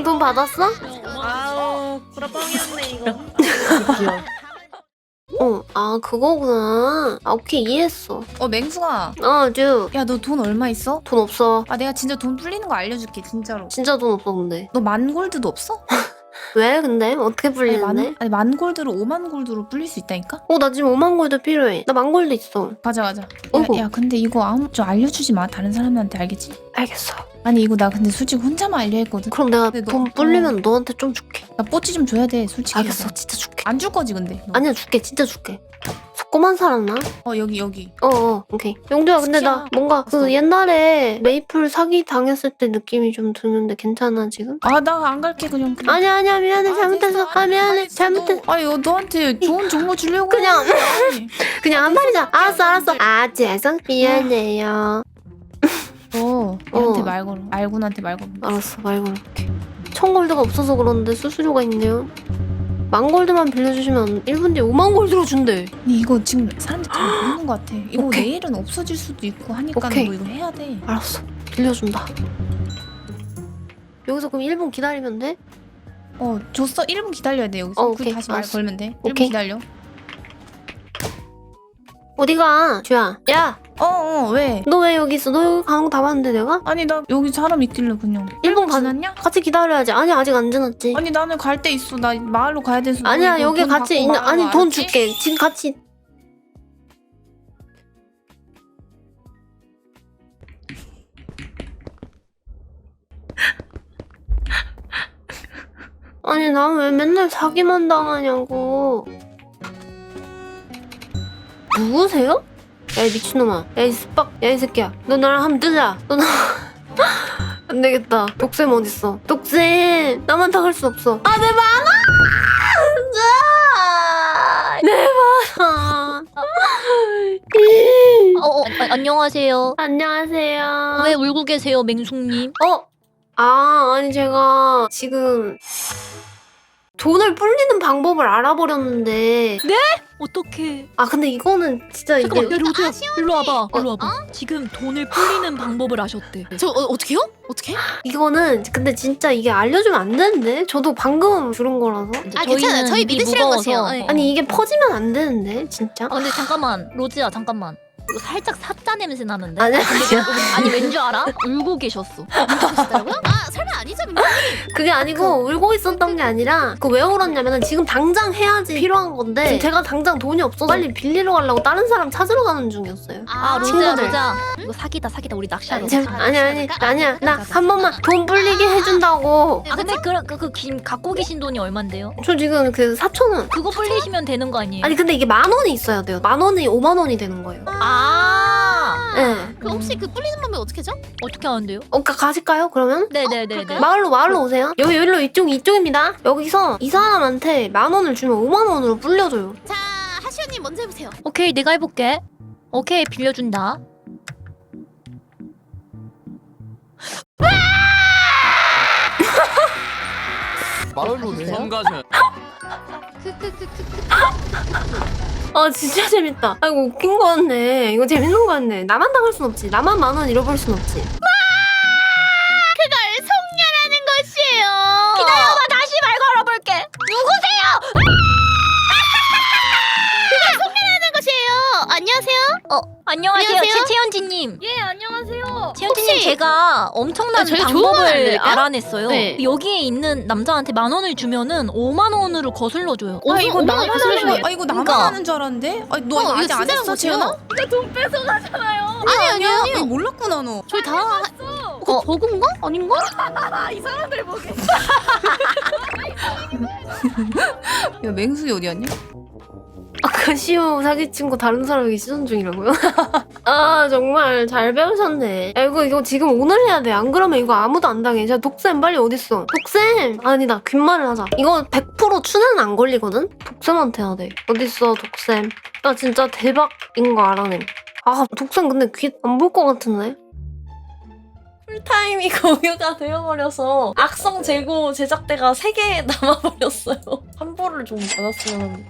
맹수는 돈 받았어? 아우 구라뻥이었네 이거. 어, 아 그거구나. 아 오케이 이해했어. 어 맹수아 어, 주. 야너 돈 얼마 있어? 돈 없어. 아 내가 진짜 돈 불리는 거 알려줄게 진짜로 진짜 돈 없어 근데. 너 만 골드도 없어? 왜 근데? 어떻게 아니 불리는데? 만, 아니 만 골드로 5만 골드로 불릴 수 있다니까? 어, 나 지금 5만 골드 필요해. 나 만 골드 있어. 가자 가자. 야, 야 근데 이거 아무 좀 알려주지 마 다른 사람한테 알겠지? 알겠어. 아니 이거 나 근데 솔직히 혼자만 알려 했거든 그럼 내가 근데 너- 돈 불리면 너한테 좀 줄게. 나 뽀찌 좀 줘야 돼 솔직히 알겠어, 진짜 줄게. 안 줄 거지 근데 너. 아니야, 줄게, 진짜 줄게. 조그만 살았나? 어 여기 여기 어, 어, 오케이. 용두야, 근데 나 스키야. 뭔가 그. 옛날에 메이플 사기 당했을 때 느낌이 좀 드는데 괜찮아 지금? 아 나 안 갈게 그냥 그냥. 아니야, 아니야, 미안해, 아, 잘못했어. 됐어. 아, 미안해, 잘못했어. 너, 아니 어, 너한테 좋은 정보 주려고 그냥. 했는데. 그냥 한 말이잖아. 알았어, 알았어. 아, 죄송, 미안해요. 너 얘한테 어. 말 걸어 알군한테 말 걸어 알았어, 말 걸을게. 천 골드가 없어서 그러는데 수수료가 있네요. 만 골드만 빌려주시면 1분 뒤에 5만 골드로 준대. 아니 이거 지금 사람들 잘 모르는 것 같아 이거 오케이. 내일은 없어질 수도 있고 하니까 오케이. 너 이거 해야 돼 알았어, 빌려준다. 여기서 그럼 1분 기다리면 돼? 어 줬어 1분 기다려야 돼 여기서 어, 그 오케이. 다시 말 알았어. 걸면 돼 1분 오케이. 기다려 어디가? 주야. 야, 어 어 왜? 너 왜 여기 있어? 너 여기 가는 거 다 봤는데 내가? 아니 나 여기 사람 있길래 그냥 1분 반 지났냐? 같이 기다려야지. 아니 아직 안 지났지. 아니 나는 갈 데 있어 나 마을로 가야 돼서 아니야 너 여기 돈 같이 받고 있는 아니 와, 돈 알았지? 줄게. 지금 같이 아니 난 왜 맨날 사기만 당하냐고. 누구세요? 야이 미친놈아. 야 이 스빡. 야 이 새끼야. 너 나랑 한번 뜨자. 너 나. 안 되겠다. 독쌤 어딨어? 독쌤 나만 당할 수 없어. 아 내 만화! 아, 내 만화. 어, 어, 아, 안녕하세요. 안녕하세요. 왜 울고 계세요, 맹숙님? 어? 아 아니 제가 지금 돈을 불리는 방법을 알아버렸는데 어떻게? 아 근데 이거는 진짜 이게 잠깐만, 야, 로즈야, 일로 와봐. 어, 일로 와봐. 지금 돈을 불리는 방법을 아셨대. 저 어, 어떻게요? 어떻게? 이거는 근데 진짜 이게 알려주면 안 되는데 저도 방금 들은 거라서 아 괜찮아요. 저희 믿으시는 거세요. 네. 아니 이게 퍼지면 안 되는데 진짜 아 근데 잠깐만, 로즈야, 잠깐만. 이거 살짝 사짜 냄새 나는데. 아니 아니 왠 줄 알아? 울고 계셨어. 아 아니죠? 그게 아니고 울고 있었던 게 아니라 그 왜 울었냐면은 지금 당장 해야지 필요한 건데 지금 제가 당장 돈이 없어서 빨리 빌리러 가려고 다른 사람 찾으러 가는 중이었어요. 아, 로즈야, 친구들. 로즈야. 이거 사기다, 사기다. 우리 낚시하러. 제, 가자. 아니 아니 아니야 나 한 번만 돈 불리게 해준다고. 아 근데 그, 그, 그 긴- 갖고 계신 돈이 얼만데요? 저 지금 그 4천 원. 그거 불리시면 되는 거 아니에요? 아니 근데 이게 만 원이 있어야 돼요. 만 원이 5만 원이 되는 거예요. 아, 네. 그 혹시 그 불리는 방법 어떻게 죠? 어떻게 하는데요? 어, 가, 가실까요 그러면? 네네네네. 마을로 마을로 오세요. 여기 여기로 이쪽 이쪽입니다. 여기서 이 사람한테 만 원을 주면 5만 원으로 불려줘요. 자 하시오님 먼저 해보세요. 오케이, 내가 해볼게. 오케이, 빌려준다. 마을로 성가셔. 아 진짜 재밌다. 아 이거 웃긴 거였네. 이거 재밌는 거였네. 나만 당할 순 없지. 나만 만 원 잃어버릴 순 없지. 그걸 속녀라는 것이에요. 기다려봐, 다시 말 걸어볼게. 누구세요? 하는 것이에요. 안녕하세요. 어, 안녕하세요, 안녕하세요? 최, 채연지님. 예 안녕 채연지님 혹시- 제가 엄청난 아, 저희가 좋은 건 방법을 알려드릴까요? 알아냈어요. 네. 여기에 있는 남자한테 만 원을 주면은 5만 원으로 거슬러 줘요. 아 이거 어머, 나만 하는? 거 아 이거 나만 그러니까. 하는 줄 알았는데 아니 너 어, 이거 이거 아직 안 했어? 재현아? 아니 아니요. 이거 몰랐구나 너 저희 다 그거 버그인가? 아닌가? 야 맹수이 어디 갔냐? 아까 시오 사기 친구 다른 사람에게 시전 중이라고요? 아 정말 잘 배우셨네. 야 이거 이거 지금 오늘 해야 돼. 안 그러면 이거 아무도 안 당해. 자 독쌤 빨리 어딨어? 독쌤 아니다 귓말을 하자. 이거 100% 추는 안 걸리거든? 독쌤한테 해야 돼. 어딨어 독쌤? 나 진짜 대박인 거 알아냄. 아 독쌤 근데 귀 안 볼 것 같은데? 풀타임이 공유가 되어버려서 악성 재고 제작대가 3개 남아버렸어요. 환불을 좀 받았으면.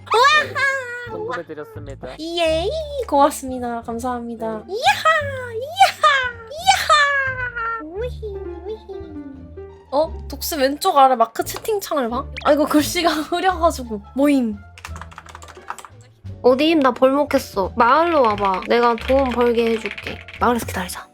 송금해드렸습니다. 이에이 고맙습니다. 감사합니다. 이야하 이야하 이야하 우히 우히 어? 독스 왼쪽 아래 마크 채팅창을 봐? 아 이거 글씨가 흐려가지고 모임 어디임? 나 벌목했어. 마을로 와봐. 내가 돈 벌게 해줄게. 마을에서 기다리자.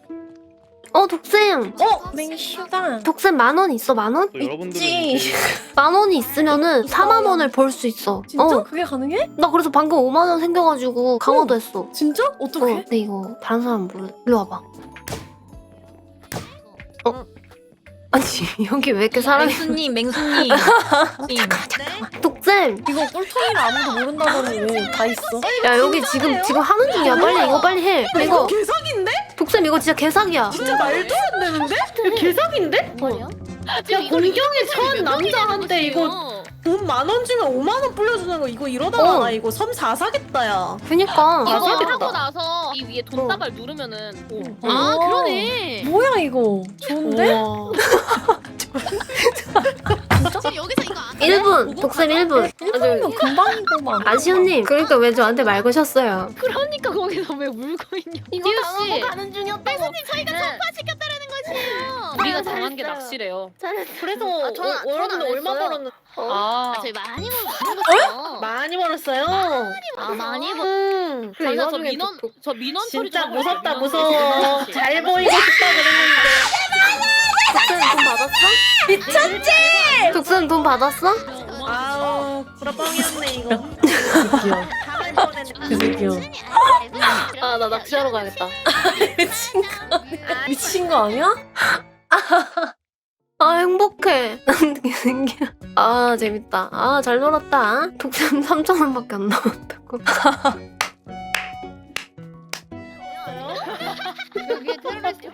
어, 독쌤! 어? 맹슈다 독쌤 만 원 있어, 만 원? 또 여러분들은 있지. 이제 만 원이 있으면은 4만 원을 벌 수 있어. 진짜? 어. 그게 가능해? 나 그래서 방금 5만 원 생겨가지고 강화도 했어. 진짜? 어, 어떡해? 근데 이거 다른 사람 모르. 일로 와봐. 어? 아니 여기 왜 이렇게 사람이? 맹수님, 맹수님. 잠깐만 잠깐만. 독쌤, 이거 꿀통이라 아무도 모른다더니 왜 다 있어? 야 여기 지금 지금 하는 중이야. 빨리 이거 빨리 해. 이거 개사기인데? 독쌤 이거 진짜 개사기야. 진짜 말도 안 되는데? 이거 개사기인데? 뭐야? 야 공경에 처한 남자한테 이거 돈 만 원 주면 5만 원 불려주는 거 이거 이러다가 어. 나 이거 섬 사사겠다 야 그니까. 이거 하고 사겠다. 나서 이 위에 어. 돈다발 누르면은 오. 어. 아 그러네. 뭐야 이거 좋은데? 지금 여기서 이거 안 1분 독쌤 1분. 1분이면 금방이고만 아시오님 그러니까 왜 저한테 말 거셨어요? 그러니까 거기서 왜 물고 있냐? 이거 디우 당하고 씨. 가는 중이었다고. 저희가 성과시켰다라는 것이에요. 우리가 정한 게 낚시래요. 그래서 아, 저는- 어, 저는 안 얼마 했어요. 벌었는 아, 저희 많이 벌었어요. 많이 벌었어요 아 많이 벌. 음. 이 저희가 저 와중에 민원 독- 저 민원 처리 진짜 좀 하고 무섭다 있어요. 무서워 처리. 잘 보이고 싶다 그랬는데 독쌤 돈 받았어? 미쳤지? 독쌤 돈 받았어? 아우 구라뻥이었네 이거 그 새끼야 아나 낚시하러 가야겠다. 미친 거 아니야? 미친 거 아니야? 아 행복해. 아 재밌다. 아 잘 놀았다. 독쌤 3천 원밖에 안 남았다고. 여기 테러리스트.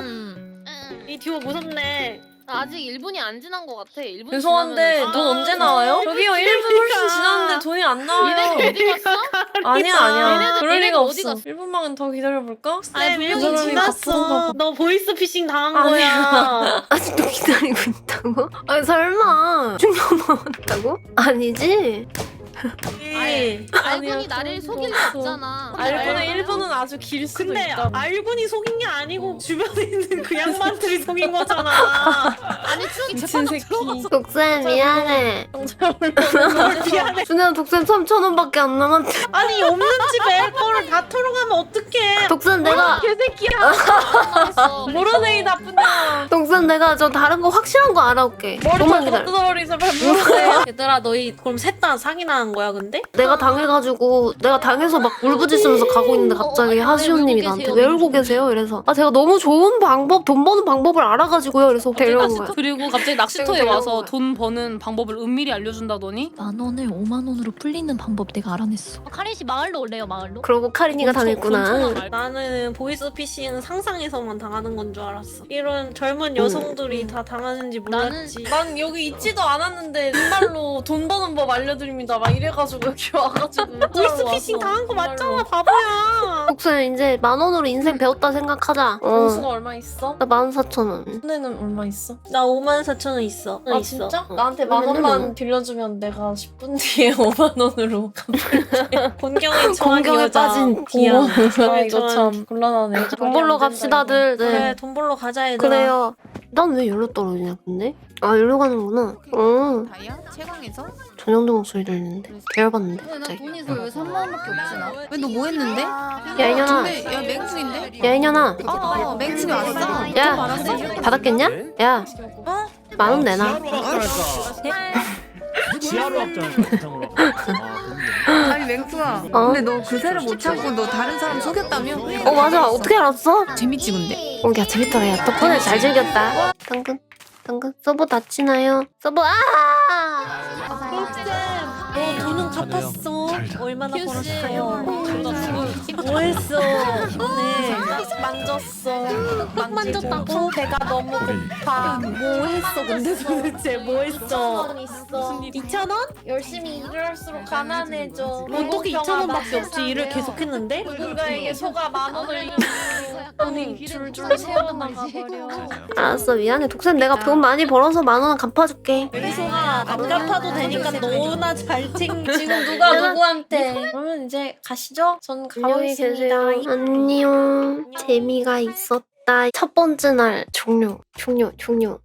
음. 이 듀오 무섭네 아직 1분이 안 지난 것 같아. 1분 죄송한데 돈 언제 나와요? 저기요 1분 훨씬 지났는데 돈이 안 나와요 어디 갔어? 아니야 아니야 얘네들- 그럴 얘네들 리가 어디 없어 갔어? 1분만 더 기다려볼까? 아니, 그 분명히 사람이 봐. 너 보이스피싱 당한 아니야. 거야. 아직도 기다리고 있다고? 아니 설마 충격 먹었다고? 아니지? 아니, 알군이 나를 속일 리 없잖아. 알고는 1분은 아주 길 수도 근데 있다 알군이 속인 게 아니고 주변에 있는 그 양반들이 속인 거잖아. 아니 추억이 미친 새끼 독쌤 미안해. 뭘 미안해. 준혜야 독쌤 3천 원밖에 안 남았대. 아니 없는 집에 거를 다 털어가면 어떡해. 독쌤 내가 남았어. 모르네 이 나쁜 년 독쌤 내가 저 다른 거 확실한 거 알아올게. 머리 기다려. 뜯어버리서 빨리 물어내 얘들아 너희 그럼 셋다 사기 나는 거야 근데? 내가 당해가지고 내가 당해서 막 울부짖으면서 가고 있는데 갑자기 어, 어, 하시오님이 왜 울고 나한테 계세요? 왜 울고 계세요? 이래서 아 제가 너무 좋은 방법 돈 버는 방법을 알아가지고요. 그래서 데려온 거야. 그리고 갑자기 낚시터에 와서. 돈 버는 방법을 은밀히 알려준다더니 만 원을 5만 원으로 풀리는 방법 내가 알아냈어. 카린 씨 마을로 올래요, 마을로? 그러고 카린이가 당했구나. 나는 보이스피싱은 상상에서만 당하는 건 줄 알았어. 이런 젊은 여성들이 다 당하는지 몰랐지. 난 여기 있지도 않았는데 정말로 돈 버는 법 알려드립니다 막 이래가지고 여기 와가지고 보이스피싱 당한 거 맞잖아 바보야. 독쌤 이제 만 원으로 인생 배웠다 생각하자. 어. 얼마 있어? 나만 사천 원. 손에는 얼마 있어? 나 5만 4천 원 있어. 아 있어. 진짜? 어. 나한테 만 원만 빌려주면 내가 10분 뒤에 5만 원으로 곤경에 처한 공경에 여자. 빠진 비야. 아 이거 참 곤란하네 돈 벌러 갑시다들. 그래 네. 돈 벌러 가자 얘들아. 그래요. 난왜 여기로 떨어지냐 근데? 아 여기로 가는구나. 어. 다이아? 최강에서? 전영도 목소리 들리는데. 계열받는데 갑자기. 돈이 왜 3만 원밖에 없지 나? 왜 너 뭐 했는데? 야 이년아. 근데 야 맹수인데? 야 이년아. 어, 어 맹수 왔어 야. 받았어? 받았겠냐? 야. 만 원 내놔. 지하로. 바탕으로. 아, 아니 맹수야 어? 근데 너 그새를 못 참고 너 다른 사람 속였다며? 어 맞아. 어떻게 알았어? 재밌지 근데? 어, 야 재밌더라. 야 덕분에 잘 즐겼다. 당근, 당근. 서버 다치나요? 서버 아! 너 돈은 갚았어. 얼마나 벌었어요? 뭐 했어? 네. 만졌어. 막 만졌다고? 배가 너무 고파. 뭐 했어? 근데 도대체 뭐 했어? 있어 2천 원? 열심히 일할수록 가난해져 어떻게 2천 원밖에 없지? 일을 계속했는데? 누군가에게 소가 만 원을 돈이 줄줄 새어나가버려 알았어 미안해. 독쌤 내가 돈 많이 벌어서 만 원 갚아줄게. 여기서가 안 갚아도 되니까 너나 잘 챙겨. 지금 누가 누구한테 그러면 이제 가시죠 전 안녕히 가보겠습니다 계세요. 안녕. 재미가 있었다. 첫 번째 날 종료, 종료, 종료.